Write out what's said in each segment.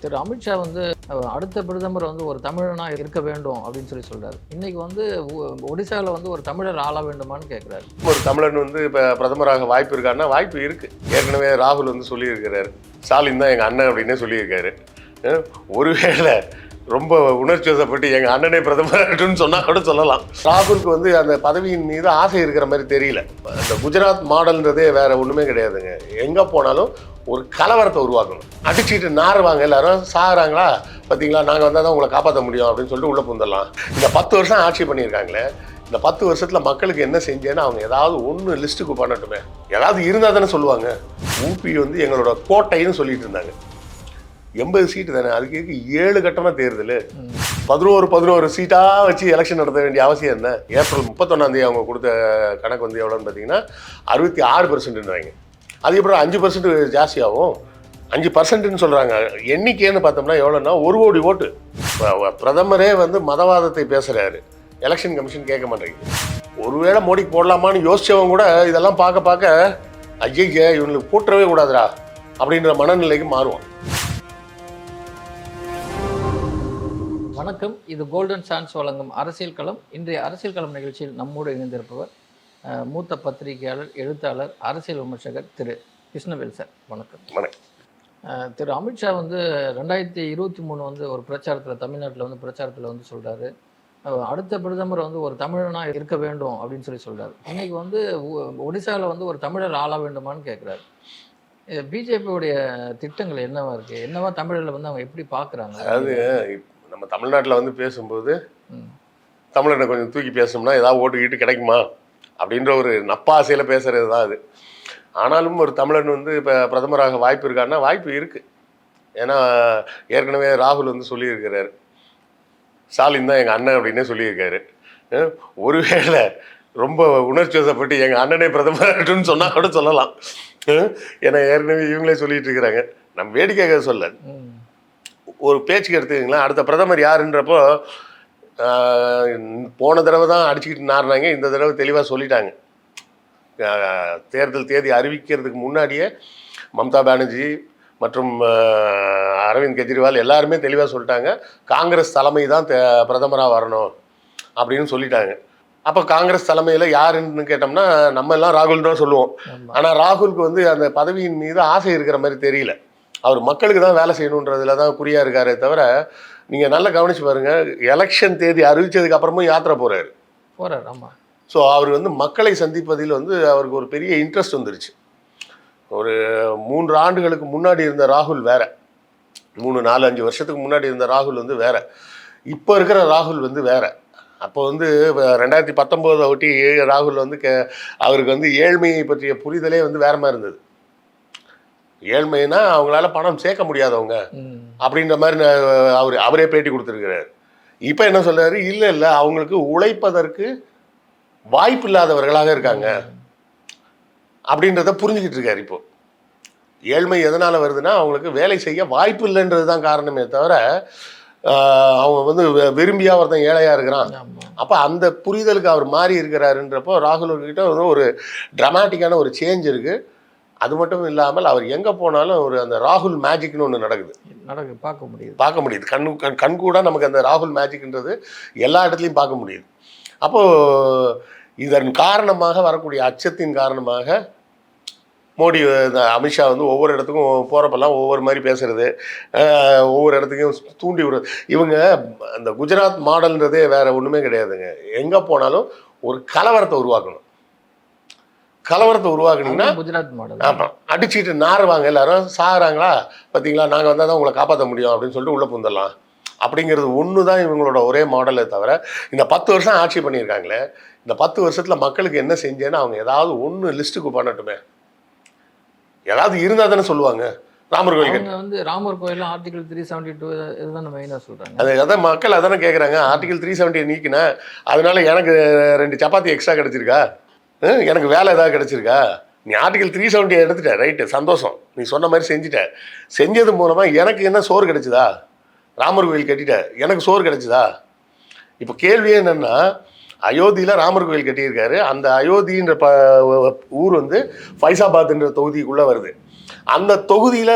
திரு அமித்ஷா வந்து அடுத்த பிரதமர் வந்து ஒரு தமிழனாக இருக்க வேண்டும் அப்படின்னு சொல்லி சொல்றாரு. இன்னைக்கு வந்து ஒடிசாவில் வந்து ஒரு தமிழர் ஆள வேண்டுமான்னு கேட்குறாரு ஒரு தமிழன் வந்து இப்போ பிரதமராக வாய்ப்பு இருக்காருன்னா வாய்ப்பு இருக்குது ஏற்கனவே ராகுல் வந்து சொல்லியிருக்கிறாரு. ஸ்டாலின் தான் எங்கள் அண்ணன் அப்படின்னே சொல்லியிருக்காரு. ஒருவேளை ரொம்ப உணர்ச்சி வசப்பட்டு எங்கள் அண்ணனே பிரதமர்னு சொன்னால் கூட சொல்லலாம். ராகுலுக்கு வந்து அந்த பதவியின் மீது ஆசை இருக்கிற மாதிரி தெரியல. அந்த குஜராத் மாடல்ன்றதே வேற ஒன்றுமே கிடையாதுங்க. எங்கே போனாலும் ஒரு கலவரத்தை உருவாக்கணும். அடிச்சுட்டு நாறுவாங்க எல்லாரும் சாகுறாங்களா? பார்த்தீங்களா நாங்கள் வந்தால் தான் உங்களை காப்பாற்ற முடியும் அப்படின்னு சொல்லிட்டு உள்ளே புந்துடலாம் இந்த பத்து வருஷம் ஆட்சி பண்ணியிருக்காங்களே இந்த பத்து வருஷத்தில் மக்களுக்கு என்ன செஞ்சேன்னு அவங்க ஏதாவது ஒன்று லிஸ்ட்டுக்கு பண்ணட்டுமே. ஏதாவது இருந்தால் தானே சொல்லுவாங்க. ஊபி வந்து எங்களோட கோட்டைன்னு சொல்லிட்டு இருந்தாங்க. எண்பது சீட்டு தானே அதுக்கு ஏழு கட்டமாக தேர்தல். பதினோரு பதினோரு சீட்டாக வச்சு எலெக்ஷன் நடத்த வேண்டிய அவசியம் என்ன? ஏப்ரல் முப்பத்தொன்னாந்தேதி அவங்க கொடுத்த கணக்கு வந்து எவ்வளோன்னு பார்த்தீங்கன்னா அறுபத்தி ஆறு பெர்சன்ட்ன்றாங்க அதுக்கப்புறம் அஞ்சு பர்சன்ட் ஜாஸ்தியாகும். அஞ்சு பர்சன்ட்னு சொல்கிறாங்க எண்ணிக்கைன்னு பார்த்தோம்னா எவ்வளோன்னா ஒரு கோடி ஓட்டு. ப- பிரதமரே வந்து மதவாதத்தை பேசுகிறாரு எலெக்ஷன் கமிஷன் கேட்க மாட்டேங்குது. ஒருவேளை மோடிக்கு போடலாமான்னு யோசிச்சவங்க கூட இதெல்லாம் பார்க்க பார்க்க ஐயய்ய இவங்களுக்கு போட்டுறவே கூடாதுடா அப்படின்ற மனநிலைக்கு மாறுவோம் வணக்கம். இது கோல்டன் சான்ஸ் வழங்கும் அரசியல் களம். இன்றைய அரசியல் களம் நிகழ்ச்சியில் நம்மோடு இணைந்திருப்பவர் மூத்த பத்திரிகையாளர் எழுத்தாளர் அரசியல் விமர்சகர் திரு. கிருஷ்ணவேல் சார். வணக்கம். வணக்கம். திரு. அமித்ஷா வந்து ரெண்டாயிரத்தி இருபத்தி மூணு வந்து ஒரு பிரச்சாரத்தில் தமிழ்நாட்டில் வந்து பிரச்சாரத்தில் வந்து சொல்கிறாரு அடுத்த பிரதமர் வந்து ஒரு தமிழனா இருக்க வேண்டும் அப்படின்னு சொல்லி சொல்றாரு. இன்னைக்கு வந்து ஒ- ஒடிசால வந்து ஒரு தமிழர் ஆள வேண்டுமான்னு கேட்குறாரு பிஜேபியோடைய திட்டங்கள் என்னவா இருக்கு? என்னவா தமிழர்ல வந்து அவங்க எப்படி பார்க்குறாங்க அதாவது நம்ம தமிழ்நாட்டில் வந்து பேசும்போது. தமிழனை கொஞ்சம் தூக்கி பேசணும்னா ஏதாவது ஓட்டு கீட்டு கிடைக்குமா? அப்படின்ற ஒரு நப்பாசையில் பேசுறது தான் அது. ஆனாலும் ஒரு தமிழன் வந்து இப்போ பிரதமராக வாய்ப்பு இருக்காருன்னா வாய்ப்பு இருக்கு. ஏன்னா ஏற்கனவே ராகுல் வந்து சொல்லியிருக்கிறாரு. ஸ்டாலின் தான் எங்கள் அண்ணன் அப்படின்னே சொல்லியிருக்காரு. ஒருவேளை ரொம்ப உணர்ச்சி வசப்பட்டு எங்கள் அண்ணனே பிரதமர்னு சொன்னா கூட சொல்லலாம். ஏன்னா ஏற்கனவே இவங்களே சொல்லிட்டு இருக்கிறாங்க. நம்ம வேடிக்கையாக சொல்ல. ஒரு பேச்சுக்கு எடுத்துக்கிங்களேன். அடுத்த பிரதமர் யாருன்றப்போ போன தடவை தான் அடிச்சுக்கிட்டு நாரினாங்க. இந்த தடவை தெளிவாக சொல்லிட்டாங்க. தேர்தல் தேதி அறிவிக்கிறதுக்கு முன்னாடியே மம்தா பானர்ஜி மற்றும் அரவிந்த் கெஜ்ரிவால் எல்லாருமே தெளிவாக சொல்லிட்டாங்க. காங்கிரஸ் தலைமை தான் பிரதமராக வரணும் அப்படின்னு சொல்லிட்டாங்க. அப்போ காங்கிரஸ் தலைமையில் யாருன்னு கேட்டோம்னா நம்ம எல்லாம் ராகுல் தான் சொல்லுவோம். ஆனால் ராகுலுக்கு வந்து அந்த பதவியின் மீது ஆசை இருக்கிற மாதிரி தெரியல. அவர் மக்களுக்கு தான் வேலை செய்யணுன்றதுல தான் குறியா இருக்காரே தவிர நீங்கள் நல்லா கவனிச்சு பாருங்க எலெக்ஷன் தேதி அறிவிச்சதுக்கு அப்புறமும் யாத்திரை போறாரு. போறாரு ஆமா. ஸோ அவர் வந்து மக்களை சந்திப்பதில் வந்து அவருக்கு ஒரு பெரிய இன்ட்ரெஸ்ட் வந்துருச்சு. ஒரு மூன்று ஆண்டுகளுக்கு முன்னாடி இருந்த ராகுல் வேற. மூணு நாலு அஞ்சு வருஷத்துக்கு முன்னாடி இருந்த ராகுல் வந்து வேற. இப்போ இருக்கிற ராகுல் வந்து வேற. அப்போ வந்து ரெண்டாயிரத்தி பத்தொம்போதை ஒட்டி ராகுல் வந்து கே அவருக்கு வந்து ஏழ்மையை பற்றிய புரிதலே வந்து வேற மாதிரி இருந்தது. ஏழ்மைனா அவங்களால பணம் சேர்க்க முடியாதவங்க. அப்படின்ற மாதிரி நான் அவர் அவரே பேட்டி கொடுத்துருக்கிறார். இப்போ என்ன சொல்றாரு? இல்லை இல்லை அவங்களுக்கு உழைப்பதற்கு வாய்ப்பு இல்லாதவர்களாக இருக்காங்க அப்படின்றத புரிஞ்சுக்கிட்டு இருக்காரு இப்போ. ஏழ்மை எதனால் வருதுன்னா அவங்களுக்கு வேலை செய்ய வாய்ப்பு இல்லைன்றது தான் காரணமே தவிர அவங்க வந்து விரும்பியா ஒருத்தன் ஏழையா இருக்கிறான். அப்போ அந்த புரிதலுக்கு அவர் மாறி இருக்கிறாருன்றப்போ ராகுல் கிட்ட வந்து ஒரு ட்ராமாட்டிக்கான ஒரு சேஞ்ச் இருக்கு. அது மட்டும் இல்லாமல் அவர் எங்கே போனாலும் ஒரு அந்த ராகுல் மேஜிக்னு ஒன்று நடக்குது. நடக்கு பார்க்க முடியுது. பார்க்க முடியுது. கண் கண் கண் கூட நமக்கு அந்த ராகுல் மேஜிக்ன்றது எல்லா இடத்துலையும் பார்க்க முடியுது. அப்போது இதன் காரணமாக வரக்கூடிய அச்சத்தின் காரணமாக மோடி அமித்ஷா வந்து ஒவ்வொரு இடத்துக்கும் போகிறப்பெல்லாம் ஒவ்வொரு மாதிரி பேசுறது அஹ், ஒவ்வொரு இடத்துக்கும் தூண்டி விடுறது. இவங்க அந்த குஜராத் மாடல்ன்றதே வேற ஒன்றுமே கிடையாதுங்க. எங்கே போனாலும் ஒரு கலவரத்தை உருவாக்கணும். கலவரத்தை உருவாக்குனீங்கன்னா குஜராத் மாடல் ஆமாம் அடிச்சுட்டு நாறுவாங்க எல்லாரும் சாகுறாங்களா? பார்த்தீங்களா நாங்கள் வந்தால் தான் உங்களை காப்பாற்ற முடியும் அப்படின்னு சொல்லிட்டு உள்ளே புந்துடலாம் அப்படிங்கிறது ஒன்று தான் இவங்களோட ஒரே மாடலே தவிர இந்த பத்து வருஷம் ஆட்சி பண்ணியிருக்காங்களே இந்த பத்து வருஷத்தில் மக்களுக்கு என்ன செஞ்சேன்னு அவங்க ஏதாவது ஒன்று லிஸ்ட்டுக்கு பண்ணட்டுமே. ஏதாவது இருந்தால் தானே சொல்லுவாங்க. ராமர் கோயில் வந்து ராமர் கோயில் ஆர்டிகல் த்ரீ செவன்டி டூ இதுதான் மெயினாக சொல்றாங்க. அது அதான் மக்கள் அதானே கேட்குறாங்க ஆர்டிகல் த்ரீ செவன்ட்டியை நீக்கினேன் அதனால எனக்கு ரெண்டு சப்பாத்தி எக்ஸ்ட்ரா கிடச்சிருக்கா? எனக்கு வேலை ஏதாவது கிடச்சிருக்கா? நீ ஆர்டிகல் த்ரீ செவன்ட்டி எடுத்துட்ட ரைட்டு சந்தோஷம். நீ சொன்ன மாதிரி செஞ்சுட்ட. செஞ்சது மூலமாக எனக்கு என்ன சோறு கிடைச்சதா? ராமர் கோயில் கட்டிட்ட எனக்கு சோறு கிடைச்சதா? இப்போ கேள்வியே என்னென்னா அயோத்தியில் ராமர் கோயில் கட்டியிருக்காரு. அந்த அயோத்தின்ற ப ஊர் வந்து ஃபைசாபாத்ன்ற தொகுதிக்குள்ளே வருது. அந்த தொகுதியில்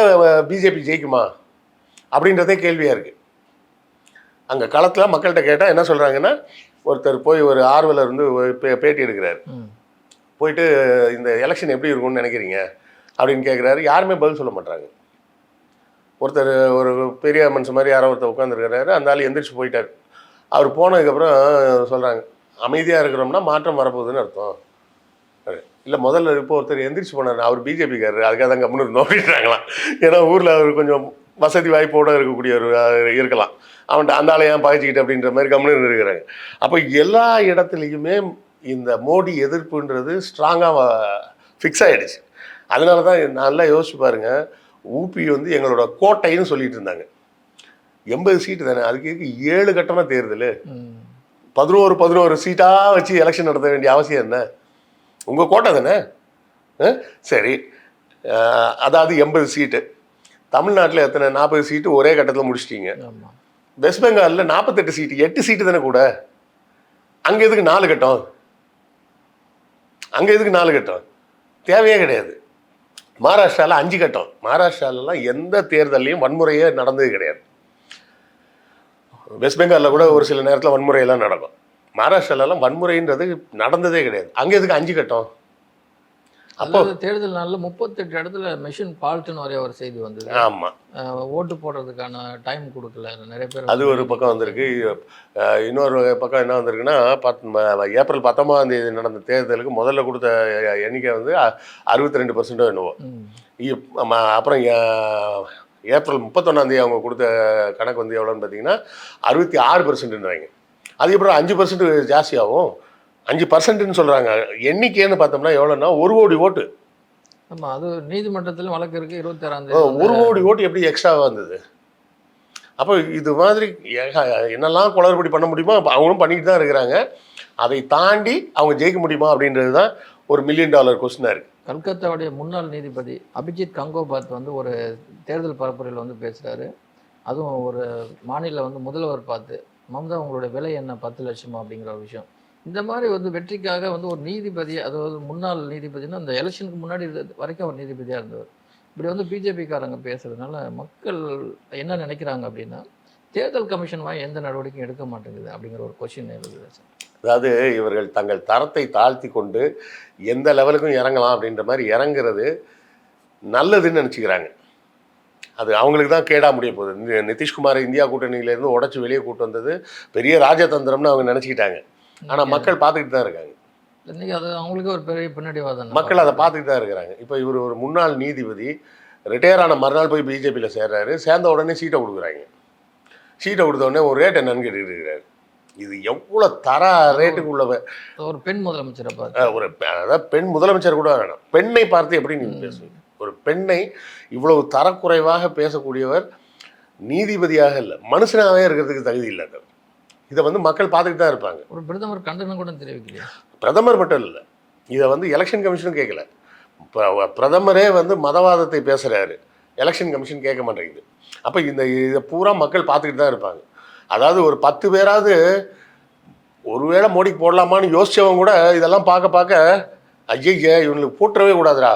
பிஜேபி ஜெயிக்குமா? அப்படின்றதே கேள்வியாக இருக்குது அங்கே களத்தில் மக்கள்கிட்ட கேட்டால் என்ன சொல்கிறாங்கன்னா ஒருத்தர் போய் ஒரு ஆர்வலர் வந்து பே பேட்டி எடுக்கிறார். போயிட்டு இந்த எலெக்ஷன் எப்படி இருக்கும்னு நினைக்கிறீங்க? அப்படின்னு கேட்குறாரு யாருமே பதில் சொல்ல மாட்டாங்க ஒருத்தர் ஒரு பெரிய மனுஷன் மாதிரி யாரோ ஒருத்தர் உட்காந்துருக்கிறாரு அந்த ஆள் எந்திரிச்சு போயிட்டார். அவர் போனதுக்கப்புறம் சொல்கிறாங்க அமைதியாக இருக்கிறோம்னா மாற்றம் வரப்போகுதுன்னு அர்த்தம். இல்லை முதல்ல இப்போ ஒருத்தர் எந்திரிச்சு போனார். அவர் பிஜேபிக்காரர். அதுக்காக தான் கம்முன்னு இருந்தோம் அப்படின்றாங்களாம் ஏன்னா ஊரில் அவர் கொஞ்சம் வசதி வாய்ப்போடு இருக்கக்கூடிய ஒரு இருக்கலாம். அவன்கிட்ட அந்த ஆளை ஏன் பகைச்சிக்கிட்டு அப்படின்ற மாதிரி கம்முன்னு இருக்கிறாங்க அப்போ எல்லா இடத்துலையுமே இந்த மோடி எதிர்ப்புன்றது ஸ்ட்ராங்காக ஃபிக்ஸ் ஆகிடுச்சு அதனால தான் நல்லா யோசிச்சு பாருங்க. ஊபி வந்து எங்களோட கோட்டைன்னு சொல்லிட்டு இருந்தாங்க. எண்பது சீட்டு தானே அதுக்கு ஏழு கட்டண தேர்தல்? பதினோரு பதினோரு சீட்டாக வச்சு எலெக்ஷன் நடத்த வேண்டிய அவசியம் என்ன? உங்கள் கோட்டை தானே? சரி. அதாவது எண்பது சீட்டு. தமிழ்நாட்டில் எத்தனை? நாற்பது சீட்டு ஒரே கட்டத்தில் முடிச்சிட்டீங்க. வெஸ்ட் பெங்காலில் நாற்பத்தெட்டு சீட்டு எட்டு சீட்டு தானே கூட? அங்கே எதுக்கு நாலு கட்டம்? அங்கே எதுக்கு நாலு கட்டம்? தேவையே கிடையாது. மகாராஷ்டிராவில் அஞ்சு கட்டம். மகாராஷ்டிராலலாம் எந்த தேர்தல்லையும் வன்முறையே நடந்தது கிடையாது. வெஸ்ட் பெங்காலில் கூட ஒரு சில நேரத்தில் வன்முறையெல்லாம் நடக்கும். மகாராஷ்டிராலலாம் வன்முறைன்றது நடந்ததே கிடையாது. அங்கே எதுக்கு அஞ்சு கட்டம்? அப்போ தேர்தல் நாளில் முப்பத்தெட்டு இடத்துல மெஷின் ஃபால்ட்டுன்னு ஒரே ஒரு செய்தி வந்தது. ஆமாம் ஓட்டு போடுறதுக்கான டைம் கொடுக்கல. நிறைய பேர் அது ஒரு பக்கம் வந்திருக்கு. இன்னொரு பக்கம் என்ன வந்திருக்குன்னா பத் ஏப்ரல் பத்தொன்பதாம் தேதி நடந்த தேர்தலுக்கு முதல்ல கொடுத்த எண்ணிக்கை வந்து அறுபத்தி ரெண்டு பர்சன்டோ என்னவோ. அப்புறம் ஏப்ரல் முப்பத்தொன்னாம் தேதி அவங்க கொடுத்த கணக்கு வந்து எவ்வளோன்னு பார்த்தீங்கன்னா அறுபத்தி ஆறு பர்சன்ட்ன்றாங்க அது அப்புறம் அஞ்சு பர்சன்ட் ஜாஸ்தியாகும். அஞ்சு பர்சன்ட்னு சொல்கிறாங்க எண்ணிக்கைன்னு பார்த்தோம்னா எவ்வளோன்னா ஒரு கோடி ஓட்டு. ஆமா அது நீதிமன்றத்தில் வழக்கு இருக்கு இருபத்தி ஆறாம் ஓ, தேதி ஒரு கோடி ஓட்டு எப்படி எக்ஸ்ட்ராவாக வந்தது? அப்போ இது மாதிரி என்னெல்லாம் குளறுபடி பண்ண முடியுமோ அவங்களும் பண்ணிட்டு தான் இருக்கிறாங்க. அதை தாண்டி அவங்க ஜெயிக்க முடியுமா அப்படின்றது தான் ஒரு மில்லியன் டாலர் கொஸ்டினாக இருக்குது கல்கத்தாவுடைய முன்னாள் நீதிபதி அபிஜித் கங்கோபாத் வந்து ஒரு தேர்தல் பரப்புரையில் வந்து பேசுறாரு. அதுவும் ஒரு மாநில வந்து முதல்வர் பார்த்து மம்தா உங்களுடைய விலை என்ன? பத்து லட்சமா அப்படிங்கிற ஒரு விஷயம். இந்த மாதிரி வந்து வெற்றிக்காக வந்து ஒரு நீதிபதி அதாவது முன்னாள் நீதிபதினா அந்த எலெக்ஷனுக்கு முன்னாடி வரைக்கும் ஒரு நீதிபதியாக இருந்தவர். இப்படி வந்து பிஜேபிக்காரங்க பேசுறதுனால மக்கள் என்ன நினைக்கிறாங்க அப்படின்னா தேர்தல் கமிஷன் வாங்கி எந்த நடவடிக்கையும் எடுக்க மாட்டேங்குது அப்படிங்கிற ஒரு கொஷின் எழுதுது. சார் அதாவது இவர்கள் தங்கள் தரத்தை தாழ்த்தி கொண்டு எந்த லெவலுக்கும் இறங்கலாம் அப்படின்ற மாதிரி இறங்குறது நல்லதுன்னு நினச்சிக்கிறாங்க. அது அவங்களுக்கு தான் கேடா முடிய போகுது. நிதிஷ்குமார் இந்தியா கூட்டணியிலேருந்து உடச்சி வெளியே கூட்டு வந்தது பெரிய ராஜதந்திரம்னு அவங்க நினச்சிக்கிட்டாங்க. ஆனால் மக்கள் பார்த்துக்கிட்டு தான் இருக்காங்க. இன்னைக்கு அது அவங்களுக்கு ஒரு பெரிய பின்னடைவாதம். மக்கள் அதை பார்த்துக்கிட்டு தான் இருக்கிறாங்க இப்போ இவர் ஒரு முன்னாள் நீதிபதி ரிட்டையர் ஆன மறுநாள் போய் பிஜேபியில் சேர்றாரு. சேர்ந்த உடனே சீட்டை கொடுக்குறாங்க. சீட்டை கொடுத்த உடனே ஒரு ரேட் என்னன்னு கேட்டுட்டு இருக்கிறாரு இது எவ்வளோ தர ரேட்டுக்கு உள்ள ஒரு பெண் முதலமைச்சரை பார்த்து. ஒரு அதாவது பெண் முதலமைச்சர் கூட வேணாம். பெண்ணை பார்த்து எப்படி நீங்கள் பேசுவீங்க? ஒரு பெண்ணை இவ்வளவு தரக்குறைவாக பேசக்கூடியவர் நீதிபதியாக இல்லை. மனுஷனாகவே இருக்கிறதுக்கு தகுதி இல்லாதவர். இதை வந்து மக்கள் பார்த்துக்கிட்டு தான் இருப்பாங்க. ஒரு பிரதமர் கண்டனம் கூட தெரிவிக்கலையா. பிரதமர் மட்டும் இல்லை இதை வந்து எலெக்ஷன் கமிஷனும் கேட்கல. பிர- பிரதமரே வந்து மதவாதத்தை பேசுகிறாரு எலெக்ஷன் கமிஷன் கேட்க மாட்டேங்குது. அப்போ இந்த இதை பூரா மக்கள் பார்த்துக்கிட்டு தான் இருப்பாங்க. அதாவது ஒரு பத்து பேராவது ஒருவேளை மோடிக்கு போடலாமான்னு யோசிச்சவங்க கூட இதெல்லாம் பார்க்க பார்க்க ஐயய்ய இவங்களுக்கு போட்டுறவே கூடாதுடா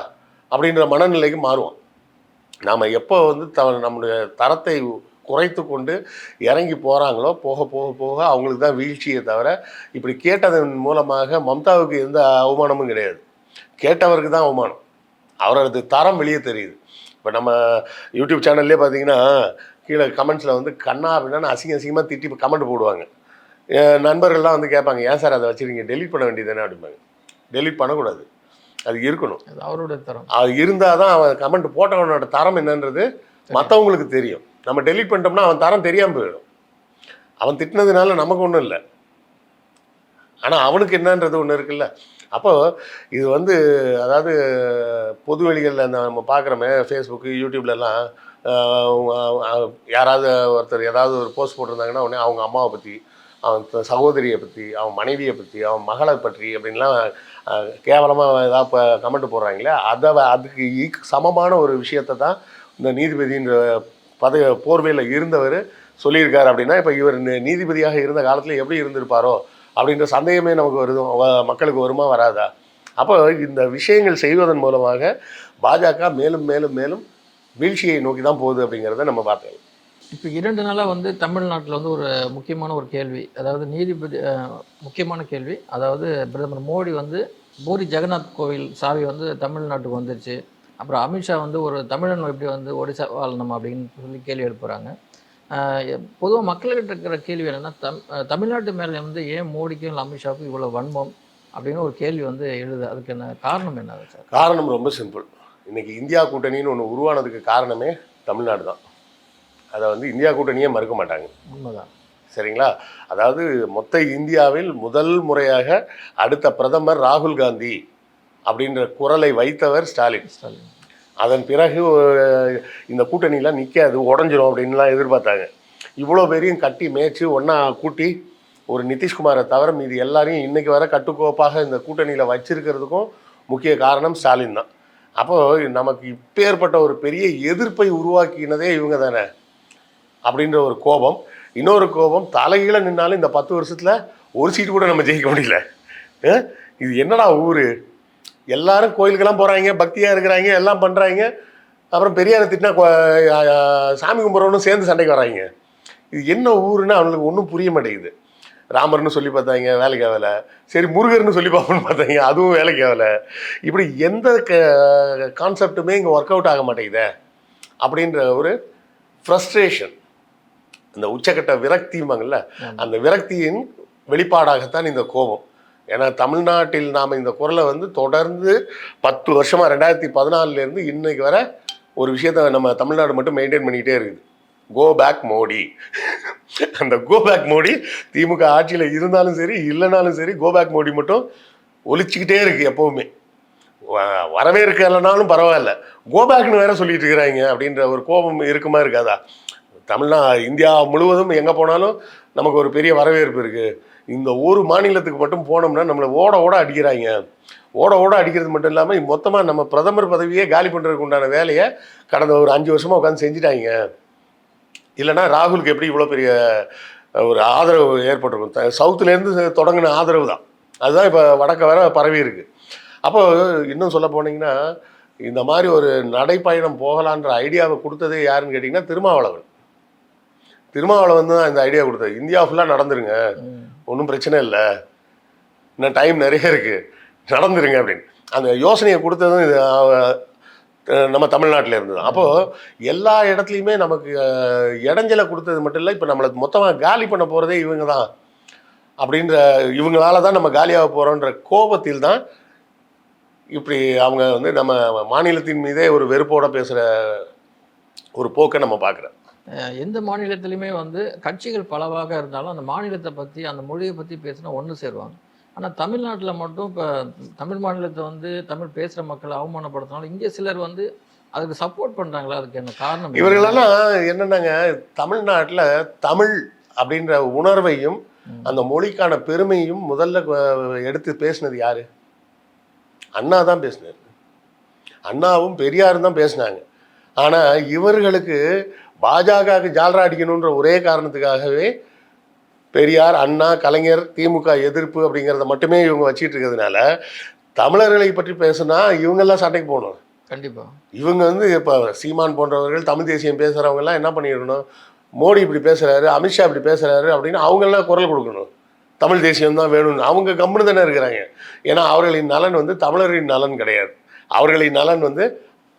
அப்படின்ற மனநிலைக்கு மாறுவோம் நாம் எப்போ வந்து த நம்முடைய தரத்தை குறைத்து கொண்டு இறங்கி போகிறாங்களோ போக போக போக அவங்களுக்கு தான் வீழ்ச்சியே தவிர இப்படி கேட்டதன் மூலமாக மம்தாவுக்கு எந்த அவமானமும் கிடையாது. கேட்டவருக்கு தான் அவமானம். அவரது தரம் வெளியே தெரியுது. இப்போ நம்ம யூடியூப் சேனல்லே பார்த்தீங்கன்னா கீழே கமெண்ட்ஸில் வந்து கண்ணா அப்படின்னா அசிங்க அசிங்கமாக திட்டி கமெண்ட் போடுவாங்க. நண்பர்கள்லாம் வந்து கேட்பாங்க ஏன் சார் அதை வச்சுருக்கீங்க? டெலீட் பண்ண வேண்டியதுதானே? அப்படிம்பாங்க. டெலீட் பண்ணக்கூடாது. அது இருக்கணும். அது அவருடைய தரம். அது இருந்தால் தான் அவன் கமெண்ட் போட்டவனோட தரம் என்னன்றது மற்றவங்களுக்கு தெரியும். நம்ம டெலீட் பண்ணிட்டோம்னா அவன் தரம் தெரியாமல் போயிடும். அவன் திட்டினதுனால நமக்கு ஒன்றும் இல்லை. ஆனால் அவனுக்கு என்னன்றது ஒன்று இருக்குல்ல. அப்போ இது வந்து அதாவது பொது வெளிகளில் நம்ம பார்க்குறோமே ஃபேஸ்புக்கு யூடியூப்லலாம் யாராவது ஒருத்தர் ஏதாவது ஒரு போஸ்ட் போட்டிருந்தாங்கன்னா உடனே அவங்க அம்மாவை பற்றி அவன் சகோதரியை பற்றி அவன் மனைவியை பற்றி அவன் மகளை பற்றி அப்படின்லாம் கேவலமாக ஏதாவது இப்போ கமெண்ட் போடுறாங்களே அதை அதுக்கு ஈக் சமமான ஒரு விஷயத்தை தான் இந்த நீதிபதின்ற பதவி போர்வையில் இருந்தவர் சொல்லியிருக்காரு அப்படின்னா இப்போ இவர் நீதிபதியாக இருந்த காலத்தில் எப்படி இருந்திருப்பாரோ அப்படின்ற சந்தேகமே நமக்கு வருது. வ- மக்களுக்கு வருமா வராதா? அப்போ இந்த விஷயங்கள் செய்வதன் மூலமாக பாஜக மேலும் மேலும் மேலும் வீழ்ச்சியை நோக்கி தான் போகுது அப்படிங்கிறத நம்ம பார்த்தோம் இப்போ இரண்டு நாளாக வந்து தமிழ்நாட்டில் வந்து ஒரு முக்கியமான ஒரு கேள்வி. அதாவது நீதிபதி முக்கியமான கேள்வி. அதாவது பிரதமர் மோடி வந்து பூரி ஜெகநாத் கோவில் சாவி வந்து தமிழ்நாட்டுக்கு வந்துருச்சு. அப்புறம் அமித்ஷா வந்து ஒரு தமிழன் எப்படி வந்து ஒடிசா வாழணும் அப்படின்னு சொல்லி கேள்வி எழுப்புறாங்க. பொதுவாக மக்கள்கிட்ட இருக்கிற கேள்வி என்னென்னா தம் தமிழ்நாட்டு மேலே வந்து ஏன் மோடிக்கும் இல்லை அமித்ஷாவுக்கும் இவ்வளோ வன்மம் அப்படின்னு ஒரு கேள்வி வந்து எழுது. அதுக்கு என்ன காரணம் என்ன சார்? காரணம் ரொம்ப சிம்பிள். இன்னைக்கு இந்தியா கூட்டணின்னு ஒன்று உருவானதுக்கு காரணமே தமிழ்நாடு தான். அதை வந்து இந்தியா கூட்டணியே மறுக்க மாட்டாங்க. உண்மைதான். சரிங்களா? அதாவது மொத்த இந்தியாவில் முதல் முறையாக அடுத்த பிரதமர் ராகுல் காந்தி அப்படின்ற குரலை வைத்தவர் ஸ்டாலின். ஸ்டாலின். அதன் பிறகு இந்த கூட்டணிலாம் நிற்காது உடஞ்சிரும் அப்படின்லாம் எதிர்பார்த்தாங்க. இவ்வளோ பேரையும் கட்டி மேய்ச்சி ஒன்றா கூட்டி ஒரு நிதிஷ்குமாரை தவிர மீதி எல்லாரையும் இன்னைக்கு வர கட்டுக்கோப்பாக இந்த கூட்டணியில் வச்சிருக்கிறதுக்கும் முக்கிய காரணம் ஸ்டாலின் தான். அப்போது நமக்கு இப்பேற்பட்ட ஒரு பெரிய எதிர்ப்பை உருவாக்கினதே இவங்க தானே அப்படின்ற ஒரு கோபம். இன்னொரு கோபம் தலைகீழ நின்னாலும் இந்த பத்து வருஷத்தில் ஒரு சீட்டு கூட நம்ம ஜெயிக்க முடியல? இது என்னடா ஊர்? எல்லாரும் கோயிலுக்கெல்லாம் போகிறாங்க பக்தியாக இருக்கிறாங்க எல்லாம் பண்ணுறாங்க அப்புறம் பெரியாரை திட்டினா கொ- சாமி கும்பிட்றவனும் சேர்ந்து சண்டைக்கு வராங்க. இது என்ன ஊருன்னு அவங்களுக்கு ஒன்றும் புரிய மாட்டேங்குது. ராமர்னு சொல்லி பார்த்தாங்க வேலைக்கு ஆகலை. சரி முருகர்னு சொல்லி பார்ப்போம்னு பார்த்தாங்க அதுவும் வேலைக்கு ஆகலை. இப்படி எந்த கான்செப்ட்டுமே இங்கே ஒர்க் அவுட் ஆக மாட்டேங்குதே. அப்படின்ற ஒரு ஃப்ரஸ்ட்ரேஷன் இந்த உச்சக்கட்ட விரக்திம்பாங்கல்ல ஆமா. அந்த விரக்தியின் வெளிப்பாடாகத்தான் இந்த கோபம். ஏன்னா தமிழ்நாட்டில் நாம் இந்த குரலை வந்து தொடர்ந்து பத்து வருஷமாக ரெண்டாயிரத்தி பதினாலுலேருந்து இன்னைக்கு வர ஒரு விஷயத்த நம்ம தமிழ்நாடு மட்டும் மெயின்டைன் பண்ணிக்கிட்டே இருக்குது. கோ பேக் மோடி அந்த கோ பேக் மோடி திமுக ஆட்சியில் இருந்தாலும் சரி இல்லைனாலும் சரி கோ பேக் மோடி மட்டும் ஒழிச்சிக்கிட்டே இருக்குது எப்போவுமே. வ- வரவே இருக்கலைனாலும் பரவாயில்ல கோ பேக்னு வேற சொல்லிட்டு இருக்கிறாங்க அப்படின்ற ஒரு கோபம் இருக்குமா இருக்காதா? தமிழ்நா இந்தியா முழுவதும் எங்கே போனாலும் நமக்கு ஒரு பெரிய வரவேற்பு இருக்குது இந்த ஒரு மாநிலத்துக்கு மட்டும் போனோம்னா நம்மளை ஓட ஓட அடிக்கிறாங்க. ஓட ஓட அடிக்கிறது மட்டும் இல்லாமல் மொத்தமாக நம்ம பிரதமர் பதவியே காலி பண்ணுறதுக்கு உண்டான வேலையை கடந்த ஒரு அஞ்சு வருஷமாக உட்காந்து செஞ்சுட்டாங்க. இல்லைன்னா ராகுலுக்கு எப்படி இவ்வளோ பெரிய ஒரு ஆதரவு ஏற்பட்டிருக்கும்? த- சவுத்துலேருந்து தொடங்கின ஆதரவு தான். அதுதான் இப்போ வடக்க வர பரவி இருக்கு. அப்போ இன்னும் சொல்ல போனீங்கன்னா இந்த மாதிரி ஒரு நடைப்பயணம் போகலான்ற ஐடியாவை கொடுத்ததே யாருன்னு கேட்டிங்கன்னா திருமாவளவன். திருமாவளவன் தான் இந்த ஐடியா கொடுத்தது. இந்தியா ஃபுல்லாக நடந்துருங்க. ஒன்றும் பிரச்சனை இல்லை. இன்னும் டைம் நிறைய இருக்குது நடந்துருங்க அப்படின்னு. அந்த யோசனையை கொடுத்ததும் இது நம்ம தமிழ்நாட்டில் இருந்தது. அப்போது எல்லா இடத்துலையுமே நமக்கு இடைஞ்சலை கொடுத்தது மட்டும் இல்லை இப்போ நம்மளை மொத்தமாக காலி பண்ண போகிறதே இவங்க தான். அப்படின்ற இவங்களால தான் நம்ம காலியாக போகிறோன்ற கோபத்தில் தான் இப்படி அவங்க வந்து நம்ம மாநிலத்தின் மீதே ஒரு வெறுப்போடு பேசுகிற ஒரு போக்கை நம்ம பார்க்குறோம். எந்த மாநிலத்திலுமே வந்து கட்சிகள் பலவாக இருந்தாலும் அந்த மாநிலத்தை பற்றி அந்த மொழியை பற்றி பேசினா ஒன்று சேருவாங்க. ஆனால் தமிழ்நாட்டில் மட்டும் இப்போ தமிழ் மாநிலத்தை வந்து தமிழ் பேசுகிற மக்களை அவமானப்படுத்தினாலும் இங்கே சிலர் வந்து அதுக்கு சப்போர்ட் பண்ணுறாங்களா அதுக்கு என்ன காரணம்? இவர்களெல்லாம் என்னன்னாங்க? தமிழ்நாட்டில் தமிழ் அப்படின்ற உணர்வையும். அந்த மொழிக்கான பெருமையும் முதல்ல எடுத்து பேசினது யாரு? அண்ணா தான் பேசினார். அண்ணாவும் பெரியாரும் தான் பேசினாங்க. ஆனால் இவர்களுக்கு பாஜகவுக்கு ஜால்ரா அடிக்கணுன்ற ஒரே காரணத்துக்காகவே பெரியார் அண்ணா கலைஞர் திமுக எதிர்ப்பு அப்படிங்கிறத மட்டுமே இவங்க வச்சிட்டு இருக்கிறதுனால தமிழர்களை பற்றி பேசுனா இவங்கெல்லாம் சண்டைக்கு போகணும். கண்டிப்பா. இவங்க வந்து இப்போ சீமான் போன்றவர்கள் தமிழ் தேசியம் பேசுகிறவங்கெல்லாம் என்ன பண்ணிடணும் மோடி இப்படி பேசுகிறாரு அமித்ஷா இப்படி பேசுகிறாரு அப்படின்னு அவங்கெல்லாம் குரல் கொடுக்கணும். தமிழ் தேசியம் தான் வேணும்னு. அவங்க கம்முன்னு தானே இருக்கிறாங்க. ஏன்னா அவர்களின் நலன் வந்து தமிழரின் நலன் கிடையாது. அவர்களின் நலன் வந்து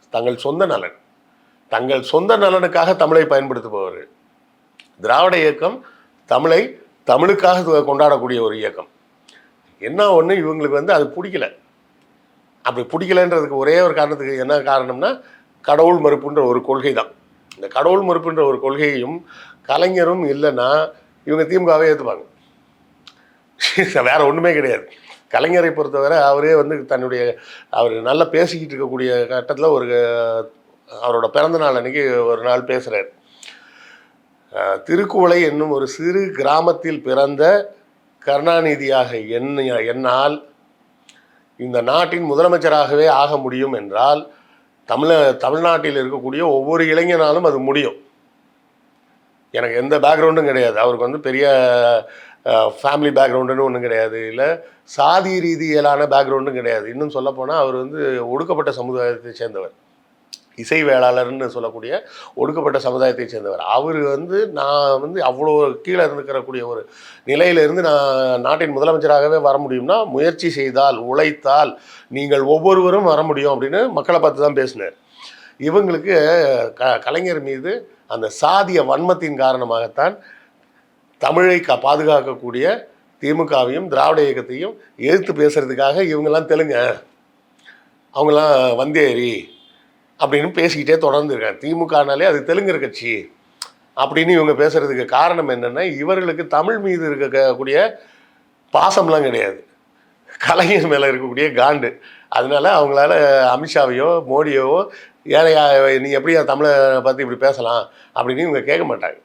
தங்கள் சொந்த நலன். தங்கள் சொந்த நலனுக்காக தமிழை பயன்படுத்துபவர்கள். திராவிட இயக்கம் தமிழை தமிழுக்காக கொண்டாடக்கூடிய ஒரு இயக்கம். என்ன ஒன்று இவங்களுக்கு வந்து அது பிடிக்கல. அப்படி பிடிக்கலன்றதுக்கு ஒரே ஒரு காரணத்துக்கு என்ன காரணம்னா கடவுள் மறுப்புன்ற ஒரு கொள்கை தான் இந்த கடவுள் மறுப்புன்ற ஒரு கொள்கையும் கலைஞரும் இல்லைன்னா இவங்க திமுகவே ஏற்றுப்பாங்க வேற ஒன்றுமே கிடையாது. கலைஞரை பொறுத்தவரை அவரே வந்து தன்னுடைய அவர் நல்லா பேசிக்கிட்டு இருக்கக்கூடிய கட்டத்தில் ஒரு அவரோட பிறந்த நாள் அன்னைக்கு ஒரு நாள் பேசுகிறார் திருக்குவளை என்னும் ஒரு சிறு கிராமத்தில் பிறந்த கருணாநிதியாக என்ன என்னால் இந்த நாட்டின் முதலமைச்சராகவே ஆக முடியும் என்றால் தமிழ தமிழ்நாட்டில் இருக்கக்கூடிய ஒவ்வொரு இளைஞனாலும் அது முடியும். எனக்கு எந்த பேக்ரவுண்டும் கிடையாது. அவருக்கு வந்து பெரிய ஃபேமிலி பேக்ரவுண்டுன்னு ஒன்றும் கிடையாது. இல்லை சாதி ரீதியிலான பேக்ரவுண்டும் கிடையாது. இன்னும் சொல்லப்போனால் அவர் வந்து ஒடுக்கப்பட்ட சமுதாயத்தை சேர்ந்தவர். இசை வேளாளர்னு சொல்லக்கூடிய ஒடுக்கப்பட்ட சமுதாயத்தை சேர்ந்தவர். அவர் வந்து நான் வந்து அவ்வளோ கீழே இருந்துக்கிறக்கூடிய ஒரு நிலையிலிருந்து நான் நாட்டின் முதலமைச்சராகவே வர முடியும்னா முயற்சி செய்தால் உழைத்தால் நீங்கள் ஒவ்வொருவரும் வர முடியும் அப்படின்னு மக்களை பார்த்து தான் பேசினார். இவங்களுக்கு க கலைஞர் மீது அந்த சாதிய வன்மத்தின் காரணமாகத்தான் தமிழை க பாதுகாக்கக்கூடிய திமுகவையும் திராவிட இயக்கத்தையும் எதிர்த்து பேசுறதுக்காக இவங்கெல்லாம் தெலுங்க அவங்களாம் வந்தேரி அப்படின்னு பேசிக்கிட்டே தொடர்ந்து இருக்காங்க திமுகனாலே அது தெலுங்கர் கட்சி அப்படின்னு இவங்க பேசுறதுக்கு காரணம் என்னென்னா இவர்களுக்கு தமிழ் மீது இருக்கக்கூடிய பாசம்லாம் கிடையாது. கலைஞர் மேலே இருக்கக்கூடிய காண்டு. அதனால அவங்களால அமித்ஷாவையோ மோடியவோ ஏழையா நீ எப்படியா தமிழை பார்த்து இப்படி பேசலாம் அப்படின்னு இவங்க கேட்க மாட்டாங்க.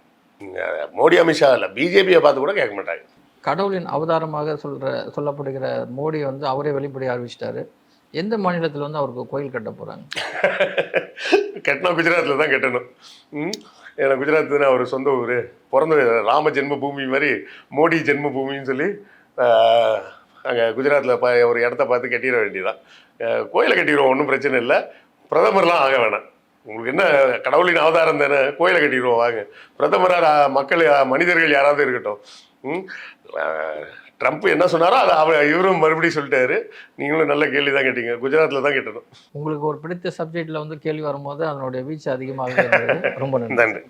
மோடி அமித்ஷா இல்லை பிஜேபியை பார்த்து கூட கேட்க மாட்டாங்க. கடவுளின் அவதாரமாக சொல்கிற சொல்லப்படுகிற மோடி வந்து அவரே வெளிப்படைய அறிவிச்சிட்டாரு. எந்த மாநிலத்தில் வந்து அவருக்கு கோயில் கட்ட போகிறாங்க கட்டினா குஜராத்தில் தான் கட்டணும். ம்? ஏன்னா குஜராத் தான் அவர் சொந்த ஊர். பிறந்த ராம ஜென்ம பூமி மாதிரி மோடி ஜென்ம பூமின்னு சொல்லி அங்கே குஜராத்தில் ப ஒரு இடத்த பார்த்து கட்டிட வேண்டியதான் கோயிலை கட்டிடுவோம் ஒன்றும் பிரச்சனை இல்லை. பிரதமர்லாம் ஆக வேணாம். உங்களுக்கு என்ன கடவுளின் அவதாரம் தானே? கோயிலை கட்டிடுவோம் வாங்க. பிரதமராக மக்கள் மனிதர்கள் யாராவது இருக்கட்டும். ம்? ட்ரம்ப் என்ன சொன்னாரோ அதை அவர் இவரும் மறுபடியும் சொல்லிட்டாரு. நீங்களும் நல்ல கேள்வி தான் கேட்டீங்க. குஜராத்தில் தான் கட்டணும். உங்களுக்கு ஒரு பிடித்த சப்ஜெக்ட்ல வந்து கேள்வி வரும்போது அதனுடைய வீச்சு அதிகமாக ரொம்ப நன்றி.